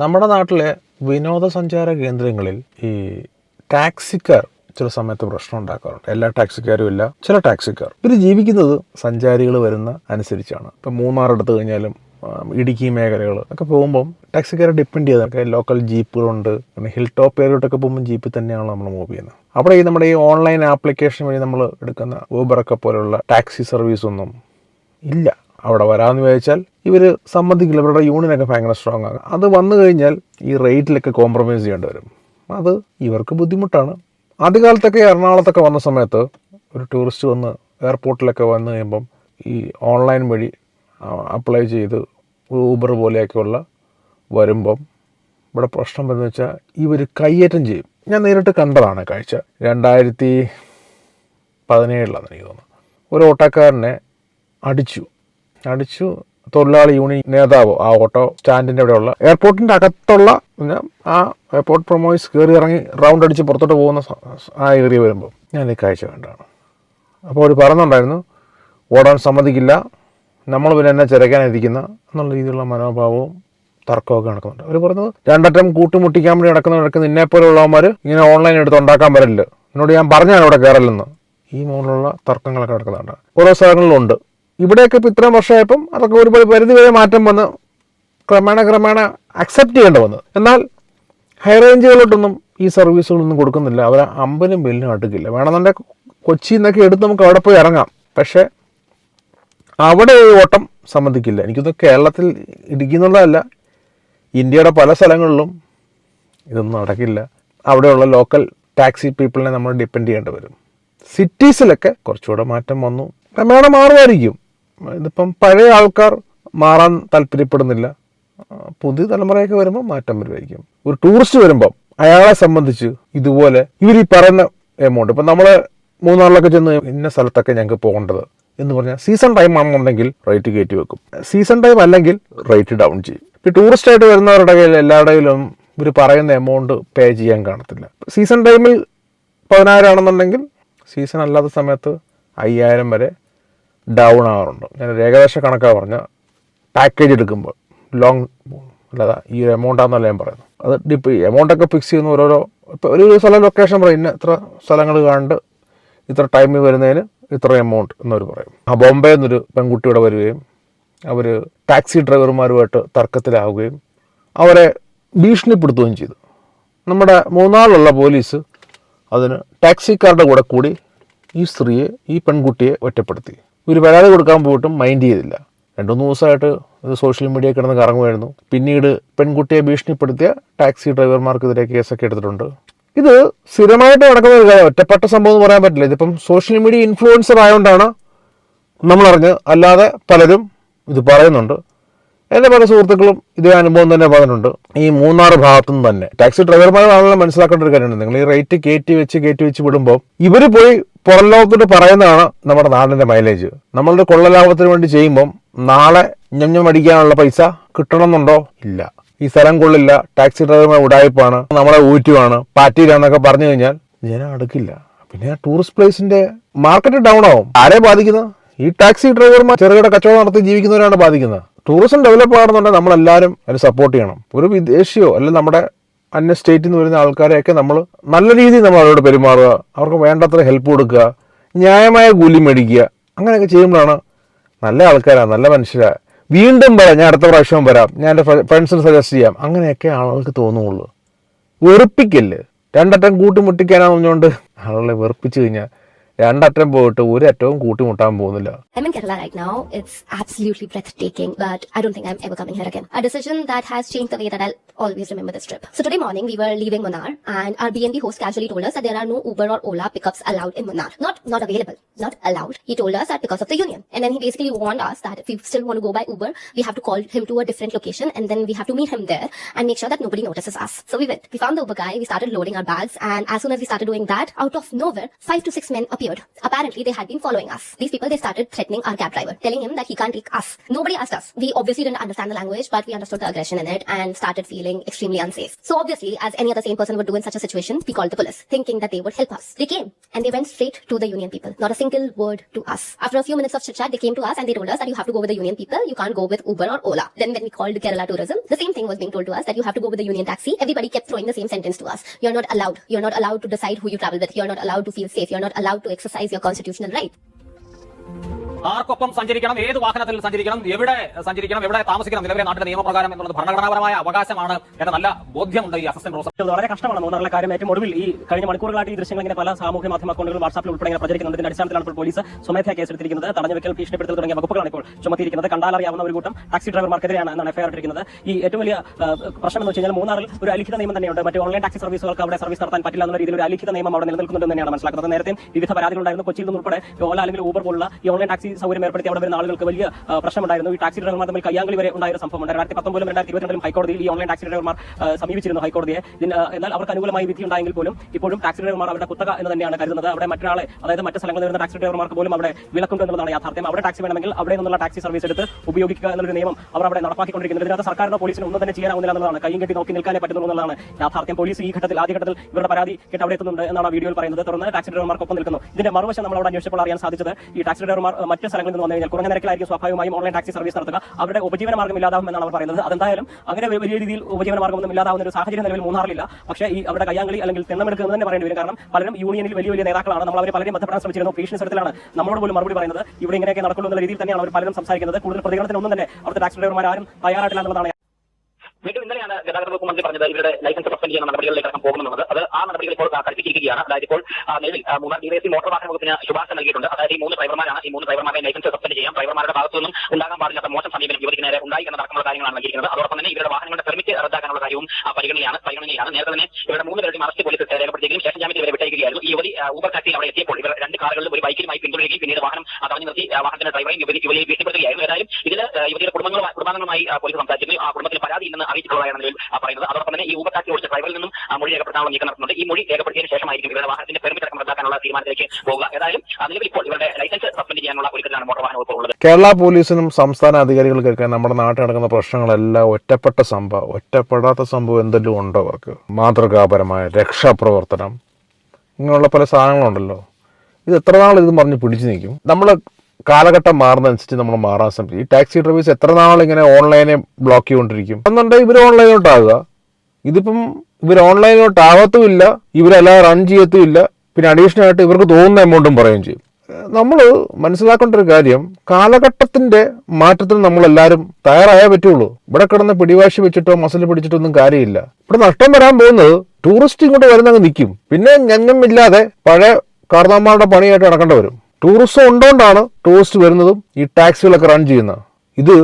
നമ്മുടെ നാട്ടിലെ വിനോദസഞ്ചാര കേന്ദ്രങ്ങളിൽ ഈ ടാക്സിക്കാർ ചില സമയത്ത് പ്രശ്നം ഉണ്ടാക്കാറുണ്ട്. എല്ലാ ടാക്സിക്കാരും ഇല്ല ചില ടാക്സിക്കാർ. ഇവർ ജീവിക്കുന്നത് സഞ്ചാരികൾ വരുന്ന അനുസരിച്ചാണ്. ഇപ്പം മൂന്നാർ എടുത്തു കഴിഞ്ഞാലും ഇടുക്കി മേഖലകൾ ഒക്കെ പോകുമ്പം ടാക്സിക്കാരെ ഡിപ്പെൻഡ് ചെയ്തൊക്കെ ലോക്കൽ ജീപ്പുകളുണ്ട്. പിന്നെ ഹിൽ ടോപ്പ് ഏരിയോട്ടൊക്കെ പോകുമ്പോൾ ജീപ്പിൽ തന്നെയാണ് നമ്മൾ മൂവ് ചെയ്യുന്നത്. അവിടെ ഈ നമ്മുടെ ഈ ഓൺലൈൻ ആപ്ലിക്കേഷൻ വഴി നമ്മൾ എടുക്കുന്ന ഊബറൊക്കെ പോലുള്ള ടാക്സി സർവീസൊന്നും ഇല്ല. അവിടെ വരാമെന്ന് ചോദിച്ചാൽ ഇവർ സമ്മതിക്കില്ല. ഇവരുടെ യൂണിയനൊക്കെ ഭയങ്കര സ്ട്രോങ് ആകും അത് വന്നു കഴിഞ്ഞാൽ ഈ റേറ്റിലൊക്കെ കോംപ്രമൈസ് ചെയ്യേണ്ടി വരും. അത് ഇവർക്ക് ബുദ്ധിമുട്ടാണ്. ആദ്യകാലത്തൊക്കെ എറണാകുളത്തൊക്കെ വന്ന സമയത്ത് ഒരു ടൂറിസ്റ്റ് വന്ന് എയർപോർട്ടിലൊക്കെ വന്നു കഴിയുമ്പം ഈ ഓൺലൈൻ വഴി അപ്ലൈ ചെയ്ത് ഊബർ പോലെയൊക്കെയുള്ള വരുമ്പം ഇവിടെ പ്രശ്നം എന്താണെന്ന് വെച്ചാൽ ഇവർ കയ്യേറ്റം ചെയ്യും. ഞാൻ നേരിട്ട് കണ്ടതാണ് കാഴ്ച. രണ്ടായിരത്തി പതിനേഴിലാണ് എനിക്ക് തോന്നുന്നു. ഒരു ഓട്ടോക്കാരനെ അടിച്ചു. അടിച്ചു തൊഴിലാളി യൂണിയൻ നേതാവ് ആ ഓട്ടോ സ്റ്റാൻഡിന്റെ അവിടെയുള്ള എയർപോർട്ടിന്റെ അകത്തുള്ള ആ എയർപോർട്ട് പ്രൊമോയ്സ് കയറി ഇറങ്ങി റൗണ്ട് അടിച്ച് പുറത്തോട്ട് പോകുന്ന ആ ഏരിയ വരുമ്പോൾ ഞാൻ ഈ കാഴ്ച കണ്ടാണ് അപ്പോൾ അവർ പറയുന്നുണ്ടായിരുന്നു ഓടാൻ സമ്മതിക്കില്ല നമ്മൾ പിന്നെ എന്നെ ചിരക്കാനിരിക്കുന്ന എന്നുള്ള രീതിയിലുള്ള മനോഭാവവും തർക്കമൊക്കെ നടക്കുന്നുണ്ട്. അവർ പറഞ്ഞത് രണ്ടറ്റം കൂട്ടുമുട്ടിക്കാൻ വേണ്ടി നടക്കുന്ന നടക്കുന്ന പോലെയുള്ളവന്മാർ ഇങ്ങനെ ഓൺലൈൻ എടുത്ത് ഉണ്ടാക്കാൻ വരല്ലോ എന്നോട് ഞാൻ പറഞ്ഞാണ് അവിടെ കയറലെന്ന്. ഈ മുകളിലുള്ള തർക്കങ്ങളൊക്കെ നടക്കുന്നുണ്ട്. ഓരോ സ്ഥലങ്ങളിലുണ്ട് ഇവിടെയൊക്കെ ഇപ്പോൾ ഇത്രയും വർഷമായപ്പം അതൊക്കെ ഒരു പരിധി വരെ മാറ്റം വന്ന് ക്രമേണ ക്രമേണ അക്സെപ്റ്റ് ചെയ്യേണ്ടി വന്നത് എന്നാൽ ഹൈ റേഞ്ചുകളിലോട്ടൊന്നും ഈ സർവീസുകളൊന്നും കൊടുക്കുന്നില്ല. അവർ അമ്പലും ബില്ലും അടുക്കില്ല. വേണമെന്നുണ്ടെങ്കിൽ കൊച്ചിയിൽ നിന്നൊക്കെ എടുത്ത് നമുക്ക് അവിടെ പോയി ഇറങ്ങാം. പക്ഷേ അവിടെ ഈ ഓട്ടം സമ്മതിക്കില്ല. എനിക്കൊന്ന് കേരളത്തിൽ ഇടിക്കുന്നുള്ളതല്ല ഇന്ത്യയുടെ പല സ്ഥലങ്ങളിലും ഇതൊന്നും നടക്കില്ല. അവിടെയുള്ള ലോക്കൽ ടാക്സി പീപ്പിളിനെ നമ്മൾ ഡിപ്പെൻഡ് ചെയ്യേണ്ടി വരും. സിറ്റീസിലൊക്കെ കുറച്ചുകൂടെ മാറ്റം വന്നു. ക്രമേണ മാറുമായിരിക്കും. ഇതിപ്പം പഴയ ആൾക്കാർ മാറാൻ താല്പര്യപ്പെടുന്നില്ല. പുതിയ തലമുറയൊക്കെ വരുമ്പോൾ മാറ്റം വരുമായിരിക്കും ഒരു ടൂറിസ്റ്റ് വരുമ്പം അയാളെ സംബന്ധിച്ച് ഇതുപോലെ ഇവർ ഈ പറയുന്ന എമൗണ്ട് ഇപ്പം നമ്മൾ മൂന്നാറിലൊക്കെ ചെന്ന് ഇന്ന സ്ഥലത്തൊക്കെ ഞങ്ങൾക്ക് പോകേണ്ടത് എന്ന് പറഞ്ഞാൽ സീസൺ ടൈം ആണെന്നുണ്ടെങ്കിൽ റേറ്റ് കയറ്റി വെക്കും. സീസൺ ടൈം അല്ലെങ്കിൽ റേറ്റ് ഡൗൺ ചെയ്യും. ഇപ്പം ടൂറിസ്റ്റ് ആയിട്ട് വരുന്നവരുടെ കയ്യിൽ എല്ലാവരുടെയിലും ഇവർ പറയുന്ന എമൗണ്ട് പേ ചെയ്യാൻ കാണത്തില്ല. സീസൺ ടൈമിൽ പതിനായിരം ആണെന്നുണ്ടെങ്കിൽ സീസൺ അല്ലാത്ത സമയത്ത് അയ്യായിരം വരെ ഡൗൺ ആവാറുണ്ട്. ഞാൻ ഏകദേശ കണക്കാണ് പറഞ്ഞ പാക്കേജ് എടുക്കുമ്പോൾ ലോങ് അല്ലാതെ ഈ എമൗണ്ട് ആണെന്നല്ല ഞാൻ പറയുന്നത്. അത് ഡിപ്പ് എമൗണ്ടൊക്കെ ഫിക്സ് ചെയ്യുന്ന ഓരോരോ ഇപ്പോൾ ഒരു സ്ഥലം ലൊക്കേഷൻ പറയും ഇന്ന ഇത്ര സ്ഥലങ്ങൾ കണ്ട് ഇത്ര ടൈമിൽ വരുന്നതിന് ഇത്ര എമൗണ്ട് എന്നവർ പറയും. ആ ബോംബെ എന്നൊരു പെൺകുട്ടി ഇവിടെ വരികയും അവർ ടാക്സി ഡ്രൈവർമാരുമായിട്ട് തർക്കത്തിലാവുകയും അവരെ ഭീഷണിപ്പെടുത്തുകയും ചെയ്തു. നമ്മുടെ മൂന്നാളുള്ള പോലീസ് അതിന് ടാക്സിക്കാരുടെ കൂടെ കൂടി ഈ സ്ത്രീയെ ഈ പെൺകുട്ടിയെ ഒറ്റപ്പെടുത്തി. ഒരു പരാതി കൊടുക്കാൻ പോയിട്ടും മൈൻഡ് ചെയ്തില്ല. രണ്ടു മൂന്ന് ദിവസമായിട്ട് ഇത് സോഷ്യൽ മീഡിയ കിടന്ന് കറങ്ങുമായിരുന്നു. പിന്നീട് പെൺകുട്ടിയെ ഭീഷണിപ്പെടുത്തിയ ടാക്സി ഡ്രൈവർമാർക്കെതിരെ കേസൊക്കെ എടുത്തിട്ടുണ്ട്. ഇത് സ്ഥിരമായിട്ട് നടക്കുന്ന ഒരു കാര്യം ഒറ്റപ്പെട്ട സംഭവം എന്ന് പറയാൻ പറ്റില്ല. ഇതിപ്പം സോഷ്യൽ മീഡിയ ഇൻഫ്ലുവൻസർ ആയതുകൊണ്ടാണ് നമ്മളറിഞ്ഞ്. അല്ലാതെ പലരും ഇത് പറയുന്നുണ്ട്. എന്റെ പല സുഹൃത്തുക്കളും ഇതേ അനുഭവം തന്നെ പറഞ്ഞിട്ടുണ്ട്. ഈ മൂന്നാർ ഭാഗത്തു നിന്ന് തന്നെ ടാക്സി ഡ്രൈവർമാരാണല്ലോ മനസ്സിലാക്കേണ്ട ഒരു കാര്യമുണ്ട്. നിങ്ങൾ ഈ റേറ്റ് കയറ്റി വെച്ച് കയറ്റി വെച്ച് വിടുമ്പോൾ ഇവർ പോയി പുറം പറയുന്നതാണ് നമ്മുടെ നാടിന്റെ മൈലേജ് നമ്മളുടെ കൊള്ളലാഭത്തിന് വേണ്ടി ചെയ്യുമ്പം നാളെ ഞഞ്ഞം അടിക്കാനുള്ള പൈസ കിട്ടണമെന്നുണ്ടോ? ഇല്ല. ഈ സ്ഥലം കൊള്ളില്ല ടാക്സി ഡ്രൈവർമാർ ഉടായ്പാണ് നമ്മളെ ഊറ്റുവാണ് പാറ്റിയിലാന്നൊക്കെ പറഞ്ഞു കഴിഞ്ഞാൽ ജനം അടുക്കില്ല. പിന്നെ ടൂറിസ്റ്റ് പ്ലേസിന്റെ മാർക്കറ്റ് ഡൗൺ ആവും. ആരെ ബാധിക്കുന്നത് ഈ ടാക്സി ഡ്രൈവർമാർ ചെറുകിട കച്ചവടം നടത്തി ജീവിക്കുന്നവരാണ് ബാധിക്കുന്നത്. ടൂറിസം ഡെവലപ്പ് ആണെന്നുണ്ടെങ്കിൽ നമ്മളെല്ലാവരും അതിന് സപ്പോർട്ട് ചെയ്യണം. ഒരു വിദേശിയോ അല്ലെങ്കിൽ നമ്മുടെ അന്യ സ്റ്റേറ്റിൽ നിന്ന് വരുന്ന ആൾക്കാരെയൊക്കെ നമ്മൾ നല്ല രീതിയിൽ നമ്മൾ അവരോട് പെരുമാറുക. അവർക്ക് വേണ്ടത്ര ഹെൽപ്പ് കൊടുക്കുക. ന്യായമായ കൂലി മേടിക്കുക. അങ്ങനെയൊക്കെ ചെയ്യുമ്പോഴാണ് നല്ല ആൾക്കാരാണ് നല്ല മനുഷ്യരാണ് വീണ്ടും വരാം. ഞാൻ അടുത്ത പ്രാവശ്യം വരാം. ഞാൻ എന്റെ ഫ്രണ്ട്സിന് സജസ്റ്റ് ചെയ്യാം. അങ്ങനെയൊക്കെ ആളുകൾക്ക് തോന്നുള്ളൂ. വെറുപ്പിക്കല്ലേ? രണ്ടറ്റം കൂട്ടിമുട്ടിക്കാനാണെന്നുകൊണ്ട് ആളുകളെ വെറുപ്പിച്ച് കഴിഞ്ഞാൽ രണ്ടറ്റം പോയിട്ട് ഒരറ്റവും കൂട്ടിമുട്ടാൻ പോകുന്നില്ല I'm in Kerala right now. It's absolutely breathtaking, but I don't think I'm ever coming here again. A decision that has changed the way that I'll always remember this trip. So today morning we were leaving Munnar and our BNB host casually told us that there are no Uber or Ola pickups allowed in Munnar. Not not available, not allowed. He told us that because of the union. And then he basically warned us that if we still want to go by Uber, we have to call him to a different location and then we have to meet him there and make sure that nobody notices us. So we went. We found the Uber guy, we started loading our bags, and as soon as we started doing that, out of nowhere, five to six men appeared Apparently, they had been following us. These people, they started threatening our cab driver, telling him that he can't take us. Nobody asked us. We obviously didn't understand the language, but we understood the aggression in it and started feeling extremely unsafe. So obviously, as any other sane person would do in such a situation, we called the police, thinking that they would help us. They came and they went straight to the union people. Not a single word to us. After a few minutes of chit chat, they came to us and they told us that you have to go with the union people. You can't go with Uber or Ola. Then when we called Kerala Tourism, the same thing was being told to us that you have to go with the union taxi. Everybody kept throwing the same sentence to us. You're not allowed. You're not allowed to decide who you travel with. You're not allowed to feel safe. You're not allowed to exercise your constitutional right. ആർക്കൊപ്പം സഞ്ചരിക്കണം? ഏത് വാഹനത്തിൽ സഞ്ചരിക്കണം? എവിടെ സഞ്ചരിക്കണം? എവിടെ താമസിക്കണം? നിലവിലെ നാട്ടിലെ നിയമപ്രകാരം എന്നുള്ളത് ഭരണഘടനാപരമായ അവകാശമാണ് എന്ന നല്ല ബോധ്യമുണ്ട് ഈ അസിസ്റ്റന്റ് പ്രൊഫസർ വളരെ കഷ്ടമാണ്. മൂന്നാറിലെ കാര്യം ഏറ്റവും ഒടുവിൽ ഈ കഴിഞ്ഞ മണിക്കൂറുകളായി ഈ ദൃശ്യങ്ങൾ ഇങ്ങനെ പല സാമൂഹ്യ മാധ്യമ അക്കൗണ്ടുകൾ വാട്സാപ്പിൽ ഉൾപ്പെടെ ഇതിന്റെ അടിസ്ഥാനത്തിലാണ് ഇപ്പോൾ പോലീസ് സ്വമേധയാ കേസെടുത്തിരിക്കുന്നത്. തടഞ്ഞുവെക്കൽ ഭീഷണിപ്പെടുത്തൽ തുടങ്ങിയ വകുപ്പുകളാണ് ഇപ്പോൾ ചുമത്തിയിരിക്കുന്നത്. കണ്ടാലറിയാവുന്ന ഒരു കൂട്ടം ടാക്സി ഡ്രൈവർമാർക്കെതിരെയാണ് എന്നാണ് എഫ്ഐആർ ഇട്ടിരിക്കുന്നത്. ഈ ഏറ്റവും വലിയ പ്രശ്നം എന്ന് വെച്ച് കഴിഞ്ഞാൽ മൂന്നാറിൽ ഒരു അലിഖിത നിയമം തന്നെയുണ്ട്. മറ്റു ഓൺലൈൻ ടാക്സി സർവീസുകൾക്ക് അവിടെ സർവീസ് നടത്താൻ പറ്റില്ല എന്നുള്ള രീതിയിൽ ഒരു അലിഖിത നിയമം അവിടെ നിലനിൽക്കുന്നുണ്ടെന്ന് തന്നെയാണ് മനസ്സിലാക്കുന്നത്. നേരത്തെ വിവിധ പരാതികളുണ്ടായിരുന്നു. കൊച്ചിയിൽ നിന്ന് ഉൾപ്പെടെ ഓല അല്ലെങ്കിൽ ഊബർ പോലുള്ള ഈ ഓൺലൈൻ ടാക്സി സൗകര്യം ഏർപ്പെടുത്തി അവിടെ വരുന്ന ആളുകൾക്ക് വലിയ പ്രശ്നമുണ്ടായിരുന്നു. ഈ ടാക്സി ഡ്രൈവർമാർ തമ്മിൽ കയ്യാങ്കളി വരെ ഉണ്ടായ സംഭവം സംഭവമുണ്ട്. രണ്ടായിരത്തി പത്തൊമ്പതിലും രണ്ടായിരത്തി ഇരുപത്തിരണ്ടിലും ഹൈക്കോടതിയിൽ ഈ ഓൺലൈൻ ടാക്സി ഡ്രൈവർമാർ സമീപിച്ചിരുന്നു ഹൈക്കോടതിയെ. എന്നാൽ അവർക്ക് അനുകൂലമായ വിധി ഉണ്ടായെങ്കിൽ പോലും ഇപ്പോഴും ടാക്സി ഡ്രൈവർമാർ അവരുടെ കുത്തക എന്ന് തന്നെയാണ് കരുതുന്നത്. അവിടെ മറ്റൊരാളെ അതായത് മറ്റ് സ്ഥലങ്ങളിൽ വരുന്ന ടാക്സി ഡ്രൈവർമാർക്ക് പോലും അവിടെ വിലക്കുണ്ട് എന്നുള്ളതാണ് യാഥാർത്ഥ്യം. അവിടെ ടാക്സി വേണമെങ്കിൽ അവിടെ നിന്നുള്ള ടാക്സി സർവീസ് എടുത്ത് ഉപയോഗിക്കുക എന്നൊരു നിയമം അവർ അവിടെ നടപ്പാക്കിക്കൊണ്ടിരിക്കുന്നത് ഇതിനകത്ത് സർക്കാരിനോ പോലീസിനോ ഒന്നും തന്നെ ചെയ്യാനാവുന്നില്ല എന്നുള്ളതാണ്. കൈയും കെട്ടി നോക്കി നിൽക്കാനേ പറ്റുന്നുള്ളൂ എന്നുള്ളതാണ് യാഥാർത്ഥ്യം. പോലീസ് ഈ ഘട്ടത്തിൽ ആദ്യ ഘട്ടത്തിൽ ഇവരുടെ പരാതി കേട്ട് അവിടെ എത്തുന്നുണ്ട് എന്നാണ് വീഡിയോയിൽ പറയുന്നത്. തുടർന്ന് ടാക്സി ഡ്രൈവർമാർക്കൊപ്പം നിൽക്കുന്നു. ഇതിന്റെ മറുവശം നമ്മൾ അവിടെ അന്വേഷിച്ചപ്പോൾ അറിയാൻ സാധിച്ചത് ഈ ടാക്സി ഡ്രൈവർമാർ അഹ്, മറ്റ് സ്ഥലങ്ങളിൽ നിന്ന് വന്നു കഴിഞ്ഞാൽ കുറഞ്ഞ നിരക്കിലായിരിക്കും സ്വാഭാവികമായും ഓൺലൈൻ ടാക്സി സർവീസ് നടത്തുക. അവരുടെ ഉപജീവന മാർഗം ഇല്ലാതാവും എന്നാണ് അവർ പറയുന്നത്. അതെന്തായാലും അങ്ങനെ വലിയ രീതിയിൽ ഉപജീവന മാർഗമൊന്നും ഇല്ലാതാവുന്ന ഒരു സാഹചര്യം നിലവിൽ മൂന്നാറിലില്ല. പക്ഷേ ഈ അവരുടെ കയ്യാങ്കളി അല്ലെങ്കിൽ തെണ്ണമെടുക്കുക എന്ന് തന്നെ പറയേണ്ടി വരും. കാരണം പലരും യൂണിയനിൽ വലിയ വലിയ നേതാക്കളാണ്. നമ്മൾ അവരെ പലരും ബന്ധപ്പെടാൻ ശ്രമിച്ചിരുന്നു. ഭീഷണി സ്ഥലത്തിലാണ് നമ്മളോട് പോലും മറുപടി പറയുന്നത്. ഇവിടെ ഇങ്ങനെയൊക്കെ നടക്കുള്ളൂ രീതിയിൽ തന്നെയാണ് അവർ പലരും സംസാരിക്കുന്നത്. കൂടുതൽ പ്രതികരണത്തിനൊന്നും തന്നെ അവിടുത്തെ ടാക്സി ഡ്രൈവർമാർ ആരും തയ്യാറായിട്ടില്ല എന്നുള്ളതാണ് വീണ്ടും ഇന്നലെയാണ് ഗതാഗത വകുപ്പ് മന്ത്രി പറഞ്ഞത് ഇവരുടെ ലൈസൻസ് സസ്പെൻഡ് ചെയ്യുന്ന നടപടികളിലേക്ക് അടക്കം പോകുമെന്നുള്ളത് അത് ആ നടപടികൾ ഇപ്പോൾ കടുപ്പിച്ചിരിക്കുകയാണ് അതായത് ഇപ്പോൾ നിലവിൽ മൂന്നാർ ഡിവൈസി മോട്ടോർ വാഹന വകുപ്പിന് ശുപാർശ നൽകിയിട്ടുണ്ട്. അതായത് ഈ മൂന്ന് ഡ്രൈവർമാരാണ് ഈ മൂന്ന് ഡ്രൈവർമാരെ ലൈസൻസ് സസ്പെൻഡ് ചെയ്യാം ഡ്രൈവർമാരുടെ ഭാഗത്തു നിന്നും ഉണ്ടാകാൻ പാടില്ലാത്ത മോശം സമീപനം ഇവർക്ക് നേരെ ഉണ്ടായി എന്ന അടക്കമുള്ള കാര്യങ്ങളാണ് നൽകിയിരിക്കുന്നത്. അതോടൊപ്പം തന്നെ ഇവരുടെ വാഹനങ്ങളുടെ പെർമിറ്റ് റദ്ദാക്കാനുള്ള കാര്യവും പരിഗണനയാണ് പരിഗണനയാണ് നേരത്തെ തന്നെ ഇവരുടെ മൂന്ന് പേരുടെയും അറസ്റ്റ് പോലീസ് രേഖപ്പെടുത്തിയെങ്കിലും ശേഷം ജാമ്യത്തിൽ ഇവരെ വിട്ടയക്കുകയായിരുന്നു. ഈ യുവതി ഊബർ ടാക്സിയിൽ അവിടെ എത്തിയപ്പോൾ ഇവർ രണ്ട് കാറുകളിലും ഒരു ബൈക്കിലുമായി പിന്തുടരുകയും പിന്നീട് വാഹനം തടഞ്ഞു നിർത്തി വാഹനത്തിന്റെ ഡ്രൈവറെയും യുവതി യുവതിയെ ഭീഷണിപ്പെടുത്തുകയായിരുന്നു. ഏതായാലും ഇതിൽ ഇവരുടെ കുടുംബങ്ങളുമായി കുടുംബാംഗങ്ങളുമായി പോലീസ് സംസാരിച്ചിരുന്നു. ആ കുടുംബത്തിൽ പരാതിയില്ലെന്ന് അറിയിച്ചിട്ടുള്ളതാണ് നിലവിൽ പറയുന്നത്. അതോടൊപ്പം തന്നെ ഈ ഊബർ ടാക്സി ഓടിച്ച ഡ്രൈവറിൽ നിന്നും മൊഴി രേഖപ്പെടുത്താനുള്ള നീക്കം നടത്തുന്നുണ്ട്. ഈ മൊഴി രേഖപ്പെടുത്തിയതിന് ശേഷമായിരിക്കും ഇവരുടെ വാഹനത്തിന്റെ പെർമിറ്റ് അടക്കം റദ്ദാക്കാനുള്ള തീരുമാനത്തിലേക്ക് പോകുക. ഏതായാലും അതിലും ഇപ്പോൾ ഇവരുടെ ലൈസൻസ് സസ്പെൻഡ് ചെയ്യാനുള്ള ഒരുക്കത്തിലാണ് മോട്ടോർ വാഹന വകുപ്പ് ഉള്ളത്. കേരള പോലീസിനും സംസ്ഥാന അധികാരികൾക്കൊക്കെ നമ്മുടെ നാട്ടിൽ നടക്കുന്ന പ്രശ്നങ്ങളെല്ലാം ഒറ്റപ്പെട്ട സംഭവം ഒറ്റപ്പെടാത്ത സംഭവം എന്തെങ്കിലും ഉണ്ടോ അവർക്ക്? മാതൃകാപരമായ രക്ഷാപ്രവർത്തനം. ഇങ്ങനെയുള്ള പല സാധനങ്ങളുണ്ടല്ലോ. ഇത് എത്ര നാൾ ഇത് പറഞ്ഞ് പിടിച്ചു നിൽക്കും? നമ്മൾ കാലഘട്ടം മാറുന്നതനുസരിച്ച് നമ്മൾ മാറാൻ ശ്രമിക്കും. ഈ ടാക്സി ഡ്രൈവേഴ്സ് എത്ര നാൾ ഇങ്ങനെ ഓൺലൈനെ ബ്ലോക്ക് ചെയ്തുകൊണ്ടിരിക്കും? എന്നുണ്ടെങ്കിൽ ഇവർ ഓൺലൈനോട്ടാകുക ഇതിപ്പം ഇവർ ഓൺലൈനിലോട്ടാകത്തുമില്ല ഇവരെല്ലാം റൺ ചെയ്യത്തുമില്ല. പിന്നെ അഡീഷണൽ ആയിട്ട് ഇവർക്ക് തോന്നുന്ന എമൗണ്ടും പറയുകയും ചെയ്യും. നമ്മൾ മനസ്സിലാക്കേണ്ട ഒരു കാര്യം കാലഘട്ടത്തിന്റെ മാറ്റത്തിന് നമ്മളെല്ലാവരും തയ്യാറായേ പറ്റുള്ളൂ. ഇവിടെ കിടന്ന് പിടിവാശി വെച്ചിട്ടോ മസിൽ പിടിച്ചിട്ടോ ഒന്നും കാര്യമില്ല. ഇവിടെ നഷ്ടം വരാൻ പോകുന്നത് ടൂറിസ്റ്റ് ഇങ്ങോട്ട് വരുന്നങ്ങ് നിൽക്കും പിന്നെ ഞങ്ങമില്ലാതെ പഴയ കാർന്നാമാരുടെ പണിയായിട്ട് നടക്കേണ്ടി വരും. ടൂറിസം ഉണ്ടോണ്ടാണ് ടൂറിസ്റ്റ് വരുന്നതും ഈ ടാക്സികളൊക്കെ റൺ ചെയ്യുന്നത്. ഇത്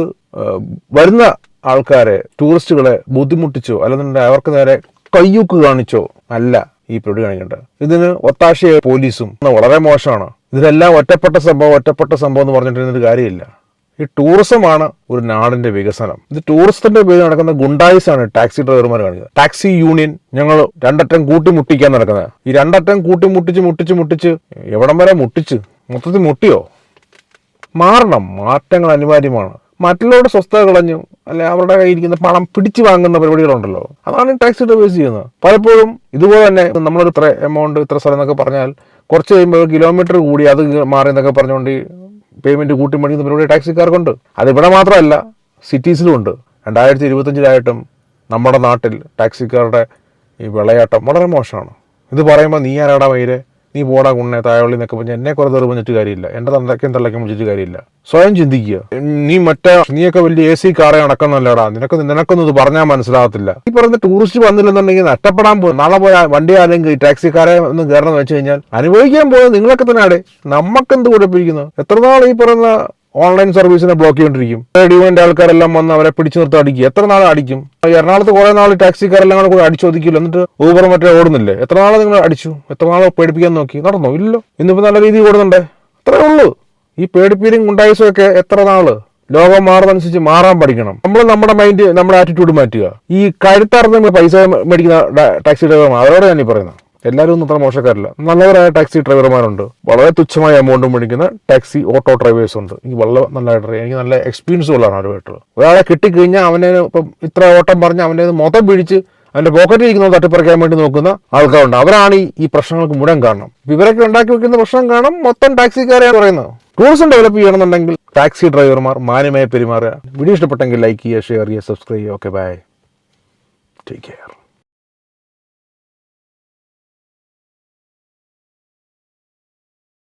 വരുന്ന ആൾക്കാരെ ടൂറിസ്റ്റുകളെ ബുദ്ധിമുട്ടിച്ചോ അല്ലെന്നുണ്ടെങ്കിൽ അവർക്ക് നേരെ കയ്യൂക്ക് കാണിച്ചോ അല്ല ഈ പരിപാടി കാണിക്കേണ്ടത്. ഇതിന് ഒത്താശയ പോലീസും. വളരെ മോശമാണ്. ഇതിലെല്ലാം ഒറ്റപ്പെട്ട സംഭവം ഒറ്റപ്പെട്ട സംഭവം എന്ന് പറഞ്ഞിട്ട് കാര്യമില്ല. ഈ ടൂറിസമാണ് ഒരു നാടിന്റെ വികസനം. ഇത് ടൂറിസത്തിന്റെ പേരിൽ നടക്കുന്ന ഗുണ്ടായിസാണ് ടാക്സി ഡ്രൈവർമാർ കാണിക്കുന്നത്. ടാക്സി യൂണിയൻ ഞങ്ങൾ രണ്ടറ്റം കൂട്ടിമുട്ടിക്കാൻ നടക്കുന്നത്. ഈ രണ്ടറ്റം കൂട്ടിമുട്ടിച്ച് മുട്ടിച്ച് മുട്ടിച്ച് എവിടം വരെ മുട്ടിച്ച്? മൊത്തത്തിൽ മുട്ടിയോ? മാറണം. മാറ്റങ്ങൾ അനിവാര്യമാണ്. മറ്റുള്ളവരുടെ സ്വസ്ഥത കളഞ്ഞു അല്ലെ അവരുടെ കയ്യിൽ ഇരിക്കുന്ന പണം പിടിച്ചു വാങ്ങുന്ന പരിപാടികളുണ്ടല്ലോ. അതാണ് ടാക്സി ഡ്രൈവേഴ്സ് ചെയ്യുന്നത്. പലപ്പോഴും ഇതുപോലെ തന്നെ നമ്മളൊരു ഇത്ര എമൗണ്ട് ഇത്ര സ്ഥലം എന്നൊക്കെ പറഞ്ഞാൽ കുറച്ച് കഴിയുമ്പോൾ കിലോമീറ്റർ കൂടി അത് മാറി എന്നൊക്കെ പറഞ്ഞുകൊണ്ട് പേയ്മെന്റ് കൂട്ടി മേടിക്കുന്ന പരിപാടി ടാക്സിക്കാർക്കുണ്ട് അതിവിടെ മാത്രമല്ല സിറ്റീസിലും ഉണ്ട്. രണ്ടായിരത്തി ഇരുപത്തഞ്ചിലായിട്ടും നമ്മുടെ നാട്ടിൽ ടാക്സിക്കാരുടെ ഈ വിളയാട്ടം വളരെ മോശമാണ്. ഇത് പറയുമ്പോൾ നീ ആരാടാ വൈരെ നീ പോടാ കുണ്ണെ തായവള്ളി എന്നൊക്കെ പറഞ്ഞ് എന്നെ കുറെ തെറി പറഞ്ഞിട്ട് കാര്യമില്ല. എന്റെ തന്തയ്ക്കും തള്ളയ്ക്കും വിളിച്ചിട്ട് കാര്യമില്ല. സ്വയം ചിന്തിക്കുക. നീ മറ്റേ നീയൊക്കെ വലിയ എ സി കാറെ നടക്കുന്നല്ലടാ. നിനക്ക് നിനക്കൊന്നും ഇത് പറഞ്ഞാൽ മനസ്സിലാകത്തില്ല. ഈ പറഞ്ഞ ടൂറിസ്റ്റ് വന്നില്ലെന്നുണ്ടെങ്കിൽ നഷ്ടപ്പെടാൻ പോകും നാളെ പോയാൽ വണ്ടി ആരെങ്കിലും ടാക്സിക്കാരെ ഒന്ന് കയറണം എന്ന് വെച്ച് കഴിഞ്ഞാൽ അനുഭവിക്കാൻ പോകുന്നത് നിങ്ങളൊക്കെ തന്നെ ആടെ നമുക്കെന്ത് കുഴപ്പിക്കുന്നു എത്ര നാൾ ഈ പറയുന്ന ഓൺലൈൻ സർവീസിനെ ബ്ലോക്ക് ചെയ്തുകൊണ്ടിരിക്കും യൂണിയന്റെ ആൾക്കാരെല്ലാം വന്ന് അവരെ പിടിച്ചു നിർത്തി അടിക്കും. എത്ര നാൾ അടിക്കും? എറണാകുളത്ത് കുറെ നാൾ ടാക്സിക്കാരെല്ലാം കൂടെ കൂടെ ചോദിക്കില്ല എന്നിട്ട് ഊബർ മറ്റേ ഓടുന്നില്ലേ? എത്ര നാൾ നിങ്ങൾ അടിച്ചു? എത്ര നാൾ പേടിപ്പിക്കാൻ നോക്കി? നടന്നോ? ഇല്ല ഇന്നിപ്പോ നല്ല രീതിയിൽ ഓടുന്നുണ്ടേ? അത്രേ ഉള്ളൂ. ഈ പേടിപ്പീരും ഗുണ്ടായുസൊക്കെ എത്ര നാൾ? ലോകം മാറുന്നതനുസരിച്ച് മാറാൻ പഠിക്കണം. നമ്മൾ നമ്മുടെ മൈൻഡ് നമ്മുടെ ആറ്റിറ്റ്യൂഡ് മാറ്റുക. ഈ കഴുത്തറന്ന് പൈസ മേടിക്കുന്ന ടാക്സി ഡ്രൈവർമാർ അവരോട് ഞാൻ ഈ പറയുന്നത് എല്ലാവരും ഒന്നും അത്ര മോശക്കാരില്ല. നല്ലവരായ ടാക്സി ഡ്രൈവർമാരുണ്ട്. വളരെ തുച്ഛമായ എമൗണ്ട് മേടിക്കുന്ന ടാക്സി ഓട്ടോ ഡ്രൈവേഴ്സ് ഉണ്ട്. എനിക്ക് വളരെ നല്ലതായിട്ട് എനിക്ക് നല്ല എക്സ്പീരിയൻസ് ഉള്ളതാണ് അവരുമായിട്ട് ഒരാളെ കിട്ടിക്കഴിഞ്ഞാൽ അവനെ ഇപ്പം ഇത്ര ഓട്ടം പറഞ്ഞ് അവനെ മൊത്തം പിടിച്ച് അവന്റെ പോക്കറ്റിൽ ഇരിക്കുന്നത് തട്ടിപ്പറിക്കാൻ വേണ്ടി നോക്കുന്ന ആൾക്കാരുണ്ട്. അവരാണ് ഈ പ്രശ്നങ്ങൾക്ക് മുടം കാരണം. ഇവരൊക്കെ ഉണ്ടാക്കി വെക്കുന്ന പ്രശ്നം കാണാം മൊത്തം ടാക്സിക്കാരെയാണ് പറയുന്നത്. ടൂറിസം ഡെവലപ്പ് ചെയ്യണമെന്നുണ്ടെങ്കിൽ ടാക്സി ഡ്രൈവർമാർ മാന്യമായി പെരുമാറുക. വീഡിയോ ഇഷ്ടപ്പെട്ടെങ്കിൽ ലൈക്ക് ചെയ്യുക ഷെയർ ചെയ്യുക സബ്സ്ക്രൈബ് ചെയ്യുക. Okay bye take care